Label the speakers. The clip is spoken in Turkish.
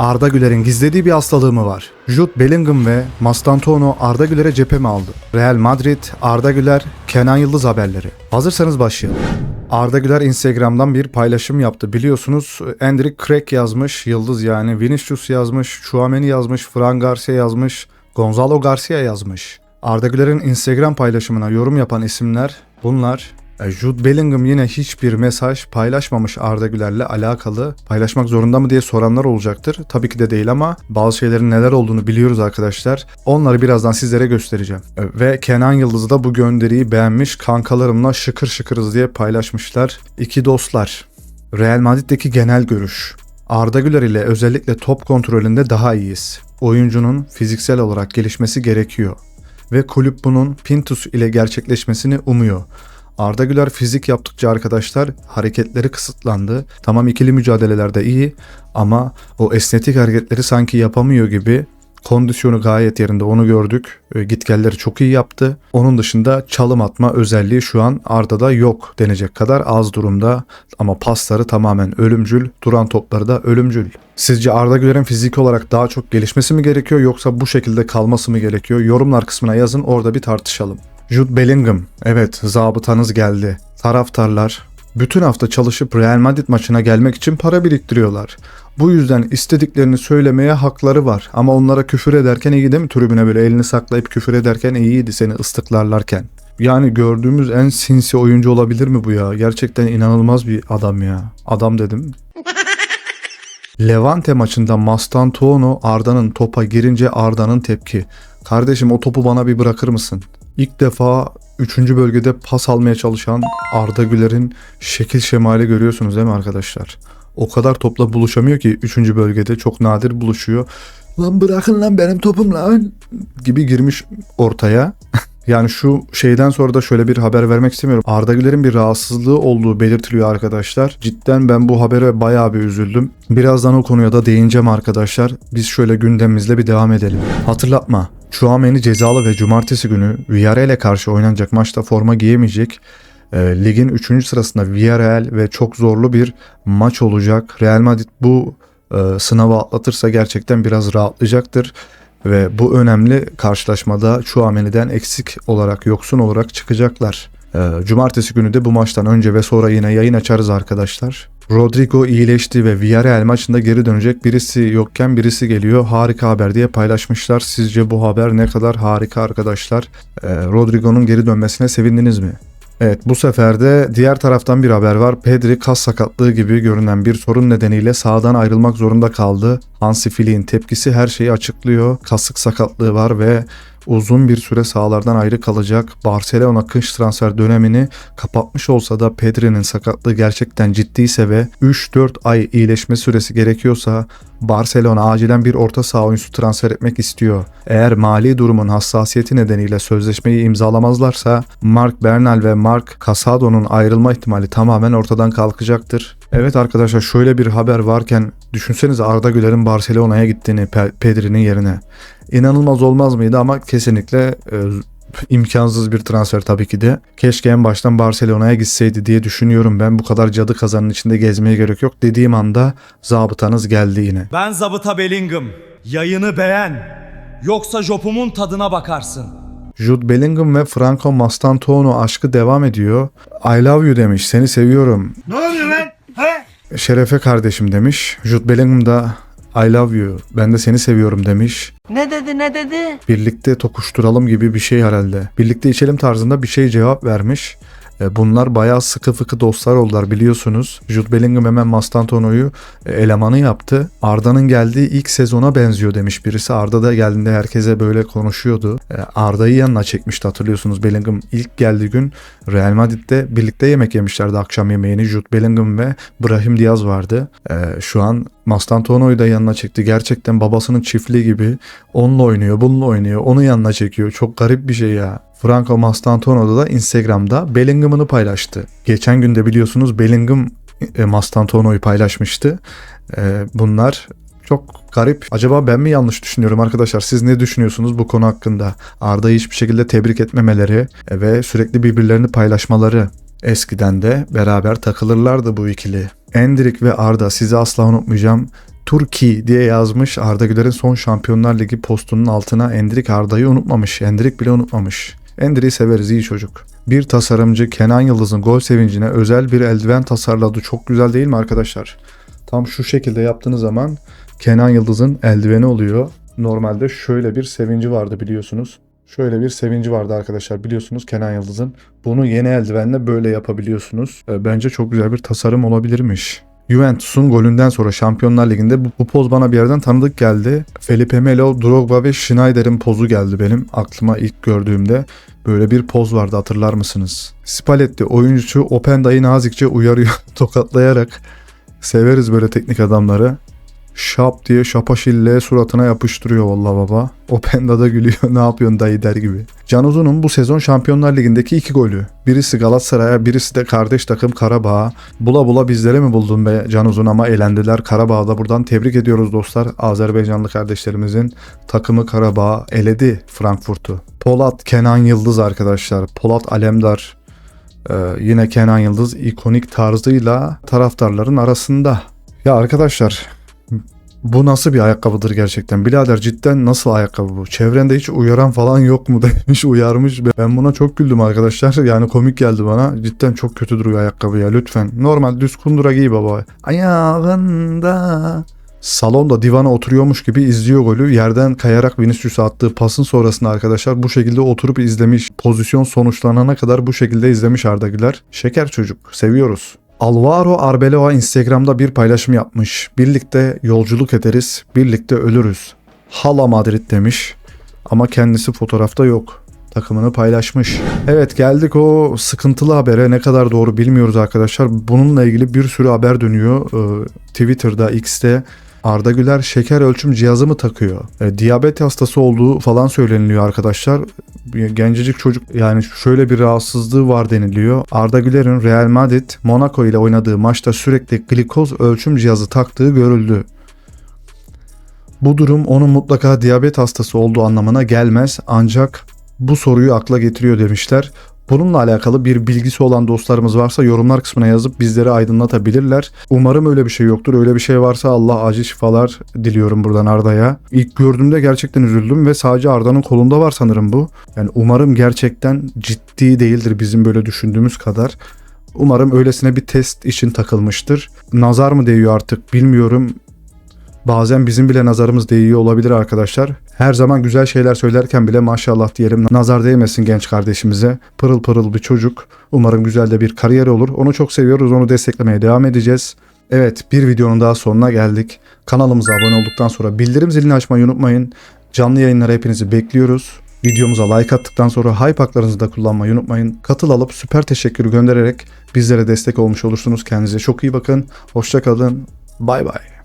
Speaker 1: Arda Güler'in gizlediği bir hastalığı mı var? Jude Bellingham ve Mastantuono Arda Güler'e cephe mi aldı? Real Madrid, Arda Güler, Kenan Yıldız haberleri. Hazırsanız başlayalım. Arda Güler Instagram'dan bir paylaşım yaptı. Biliyorsunuz Endrick Craig yazmış, Yıldız yani. Vinicius yazmış, Chouameni yazmış, Fran Garcia yazmış, Gonzalo Garcia yazmış. Arda Güler'in Instagram paylaşımına yorum yapan isimler bunlar. E, Jude Bellingham yine hiçbir mesaj paylaşmamış Arda Güler'le alakalı. Paylaşmak zorunda mı diye soranlar olacaktır. Tabii ki de değil ama bazı şeylerin neler olduğunu biliyoruz arkadaşlar. Onları birazdan sizlere göstereceğim. E, Ve Kenan Yıldız da bu gönderiyi beğenmiş. Kankalarımla şıkır şıkırız diye paylaşmışlar. İki dostlar. Real Madrid'deki genel görüş. Arda Güler ile özellikle top kontrolünde daha iyiyiz. Oyuncunun fiziksel olarak gelişmesi gerekiyor ve kulüp bunun Pintus ile gerçekleşmesini umuyor. Arda Güler fizik yaptıkça arkadaşlar hareketleri kısıtlandı. Tamam ikili mücadelelerde iyi ama o esnetik hareketleri sanki yapamıyor gibi. Kondisyonu gayet yerinde onu gördük. E, Gitgelleri çok iyi yaptı. Onun dışında çalım atma özelliği şu an Arda'da yok denecek kadar az durumda. Ama pasları tamamen ölümcül, duran topları da ölümcül. Sizce Arda Güler'in fiziki olarak daha çok gelişmesi mi gerekiyor yoksa bu şekilde kalması mı gerekiyor? Yorumlar kısmına yazın orada bir tartışalım. Jude Bellingham, evet zabıtanız geldi. Taraftarlar bütün hafta çalışıp Real Madrid maçına gelmek için para biriktiriyorlar. Bu yüzden istediklerini söylemeye hakları var. Ama onlara küfür ederken iyi değil mi? Tribüne böyle elini saklayıp küfür ederken iyiydi seni ıslıklarlarken. Yani gördüğümüz en sinsi oyuncu olabilir mi bu ya? Gerçekten inanılmaz bir adam ya. Adam dedim. Levante maçında Mastantuono Arda'nın topa girince Arda'nın tepki. Kardeşim o topu bana bir bırakır mısın? İlk defa 3. bölgede pas almaya çalışan Arda Güler'in şekil şemali görüyorsunuz değil mi arkadaşlar? O kadar topla buluşamıyor ki 3. bölgede çok nadir buluşuyor. Lan bırakın lan benim topum lan gibi girmiş ortaya. Yani şu şeyden sonra da şöyle bir haber vermek istemiyorum. Arda Güler'in bir rahatsızlığı olduğu belirtiliyor arkadaşlar. Cidden ben bu habere bayağı bir üzüldüm. Birazdan o konuya da değineceğim arkadaşlar. Biz şöyle gündemimizle bir devam edelim. Hatırlatma. Chouameni cezalı ve cumartesi günü Villarreal'e karşı oynanacak maçta forma giyemeyecek. E, ligin 3. sırasında Villarreal ve çok zorlu bir maç olacak. Real Madrid bu e, sınavı atlatırsa gerçekten biraz rahatlayacaktır. Ve bu önemli karşılaşmada Chouameni'den eksik olarak, yoksun olarak çıkacaklar. Ee, Cumartesi günü de bu maçtan önce ve sonra yine yayın açarız arkadaşlar. Rodrigo iyileşti ve Villarreal maçında geri dönecek. Birisi yokken birisi geliyor. Harika haber diye paylaşmışlar. Sizce bu haber ne kadar harika arkadaşlar? Ee, Rodrigo'nun geri dönmesine sevindiniz mi? Evet bu sefer de diğer taraftan bir haber var. Pedri kas sakatlığı gibi görünen bir sorun nedeniyle sahadan ayrılmak zorunda kaldı. Hansi Flick'in tepkisi her şeyi açıklıyor. Kasık sakatlığı var ve uzun bir süre sahalardan ayrı kalacak. Barcelona kış transfer dönemini kapatmış olsa da Pedri'nin sakatlığı gerçekten ciddiyse ve 3-4 ay iyileşme süresi gerekiyorsa Barcelona acilen bir orta saha oyuncusu transfer etmek istiyor. Eğer mali durumun hassasiyeti nedeniyle sözleşmeyi imzalamazlarsa Mark Bernal ve Mark Casado'nun ayrılma ihtimali tamamen ortadan kalkacaktır. Evet arkadaşlar şöyle bir haber varken düşünsenize Arda Güler'in Barcelona'ya gittiğini Pe- Pedri'nin yerine. İnanılmaz olmaz mıydı ama kesinlikle e, imkansız bir transfer tabii ki de. Keşke en baştan Barcelona'ya gitseydi diye düşünüyorum ben. Bu kadar cadı kazanın içinde gezmeye gerek yok. Dediğim anda zabıtanız geldi yine.
Speaker 2: Ben Zabıta Bellingham. Yayını beğen. Yoksa jopumun tadına bakarsın.
Speaker 1: Jude Bellingham ve Franco Mastantuono aşkı devam ediyor. I love you demiş. Seni seviyorum.
Speaker 3: Ne oluyor lan? He?
Speaker 1: Şerefe kardeşim demiş. Jude Bellingham da I love you. Ben de seni seviyorum demiş.
Speaker 3: Ne dedi ne dedi?
Speaker 1: Birlikte tokuşturalım gibi bir şey herhalde. Birlikte içelim tarzında bir şey cevap vermiş. E, Bunlar bayağı sıkı fıkı dostlar oldular biliyorsunuz. Jude Bellingham hemen Mastantuono'yu e, elemanı yaptı. Arda'nın geldiği ilk sezona benziyor demiş birisi. Arda da geldiğinde herkese böyle konuşuyordu. E, Arda'yı yanına çekmişti hatırlıyorsunuz. Bellingham ilk geldiği gün Real Madrid'de birlikte yemek yemişlerdi akşam yemeğini. Jude Bellingham ve Brahim Diaz vardı. Şu an Mastantuono'yu da yanına çekti. Gerçekten babasının çiftliği gibi onunla oynuyor, bununla oynuyor, onu yanına çekiyor. Çok garip bir şey ya. Franco Mastantuono da Instagram'da Bellingham'ını paylaştı. Geçen günde biliyorsunuz Bellingham e, Mastantuono'yu paylaşmıştı. E, bunlar çok garip. Acaba ben mi yanlış düşünüyorum arkadaşlar? Siz ne düşünüyorsunuz bu konu hakkında? Arda'yı hiçbir şekilde tebrik etmemeleri e, ve sürekli birbirlerini paylaşmaları. Eskiden de beraber takılırlardı bu ikili. Endrik ve Arda sizi asla unutmayacağım. Turki diye yazmış. Arda Güler'in son Şampiyonlar Ligi postunun altına Endrik Arda'yı unutmamış. Endrik bile unutmamış. Endrik'i severiz iyi çocuk. Bir tasarımcı Kenan Yıldız'ın gol sevincine özel bir eldiven tasarladı. Çok güzel değil mi arkadaşlar? Tam şu şekilde yaptığınız zaman Kenan Yıldız'ın eldiveni oluyor. Normalde şöyle bir sevinci vardı biliyorsunuz. Şöyle bir sevinci vardı arkadaşlar biliyorsunuz Kenan Yıldız'ın. Bunu yeni eldivenle böyle yapabiliyorsunuz. E, Bence çok güzel bir tasarım olabilirmiş. Juventus'un golünden sonra Şampiyonlar Ligi'nde bu, bu poz bana bir yerden tanıdık geldi. Felipe Melo, Drogba ve Schneider'in pozu geldi benim aklıma ilk gördüğümde. Böyle bir poz vardı hatırlar mısınız? Spalletti oyuncusu Openda'yı nazikçe uyarıyor tokatlayarak. Severiz böyle teknik adamları. Şap diye şapaşille suratına yapıştırıyor valla baba. Openda da gülüyor ne yapıyorsun dayı der gibi. Can Uzun'un bu sezon Şampiyonlar Ligi'ndeki iki golü. Birisi Galatasaray'a birisi de kardeş takım Karabağ'a. Bula bula bizlere mi buldun be Can Uzun ama elendiler. Karabağ'da buradan tebrik ediyoruz dostlar. Azerbaycanlı kardeşlerimizin takımı Karabağ eledi Frankfurt'u. Polat Kenan Yıldız arkadaşlar. Polat Alemdar. Ee, yine Kenan Yıldız ikonik tarzıyla taraftarların arasında. Ya arkadaşlar bu nasıl bir ayakkabıdır gerçekten? Birader cidden nasıl ayakkabı bu? Çevrende hiç uyaran falan yok mu demiş uyarmış. Ben buna çok güldüm arkadaşlar. Yani komik geldi bana. Cidden çok kötü duruyor ayakkabı ya lütfen. Normal düz kundura giy baba. Ayağında. Salonda divana oturuyormuş gibi izliyor golü. Yerden kayarak Vinicius'a attığı pasın sonrasında arkadaşlar bu şekilde oturup izlemiş. Pozisyon sonuçlanana kadar bu şekilde izlemiş Arda Güler. Şeker çocuk. Seviyoruz. Alvaro Arbeloa Instagram'da bir paylaşım yapmış. Birlikte yolculuk ederiz, birlikte ölürüz. Hala Madrid demiş. Ama kendisi fotoğrafta yok. Takımını paylaşmış. Evet geldik o sıkıntılı habere ne kadar doğru bilmiyoruz arkadaşlar. Bununla ilgili bir sürü haber dönüyor. Ee, Twitter'da, X'te Arda Güler şeker ölçüm cihazı mı takıyor? E, diyabet hastası olduğu falan söyleniliyor arkadaşlar. Gencecik çocuk yani şöyle bir rahatsızlığı var deniliyor. Arda Güler'in Real Madrid Monaco ile oynadığı maçta sürekli glikoz ölçüm cihazı taktığı görüldü. Bu durum onun mutlaka diyabet hastası olduğu anlamına gelmez ancak bu soruyu akla getiriyor demişler. Bununla alakalı bir bilgisi olan dostlarımız varsa yorumlar kısmına yazıp bizleri aydınlatabilirler. Umarım öyle bir şey yoktur. Öyle bir şey varsa Allah acil şifalar diliyorum buradan Arda'ya. İlk gördüğümde gerçekten üzüldüm ve sadece Arda'nın kolunda var sanırım bu. Yani umarım gerçekten ciddi değildir bizim böyle düşündüğümüz kadar. Umarım öylesine bir test için takılmıştır. Nazar mı değiyor artık bilmiyorum. Bazen bizim bile nazarımız değiyor olabilir arkadaşlar. Her zaman güzel şeyler söylerken bile maşallah diyelim nazar değmesin genç kardeşimize. Pırıl pırıl bir çocuk. Umarım güzel de bir kariyeri olur. Onu çok seviyoruz. Onu desteklemeye devam edeceğiz. Evet bir videonun daha sonuna geldik. Kanalımıza abone olduktan sonra bildirim zilini açmayı unutmayın. Canlı yayınlara hepinizi bekliyoruz. Videomuza like attıktan sonra hype haklarınızı da kullanmayı unutmayın. Katıl alıp süper teşekkürü göndererek bizlere destek olmuş olursunuz. Kendinize çok iyi bakın. Hoşçakalın. Bay bay.